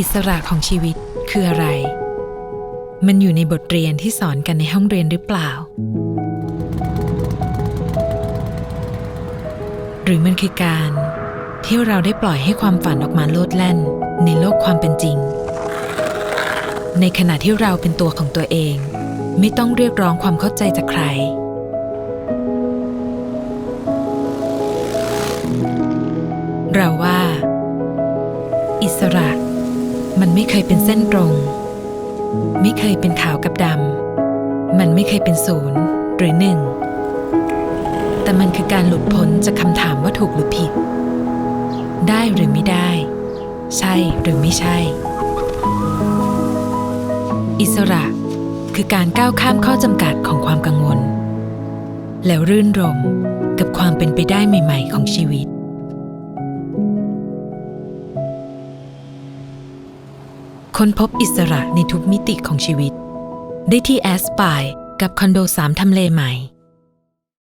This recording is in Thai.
อิสระของชีวิตคืออะไร มันอยู่ในบทเรียนที่สอนกันในห้องเรียนหรือเปล่า หรือมันคือการที่เราได้ปล่อยให้ความฝันออกมาโลดแล่น ในโลกความเป็นจริง ในขณะที่เราเป็นตัวของตัวเอง ไม่ต้องเรียกร้องความเข้าใจจากใคร เราว่า อิสระ ไม่เคยเป็นเส้นตรง ไม่เคยเป็นขาวกับดำ มันไม่เคยเป็นศูนย์หรือหนึ่ง แต่มันคือการหลุดพ้นจากคำถามว่าถูกหรือผิด ได้หรือไม่ได้ ใช่หรือไม่ใช่ อิสระคือการก้าวข้ามข้อจำกัดของความกังวล แล้วรื่นรมกับความเป็นไปได้ใหม่ ๆ ของชีวิต ค้นพบอิสระในทุกมิติของชีวิต ได้ที่แอสปายกับคอนโดสามทำเลใหม่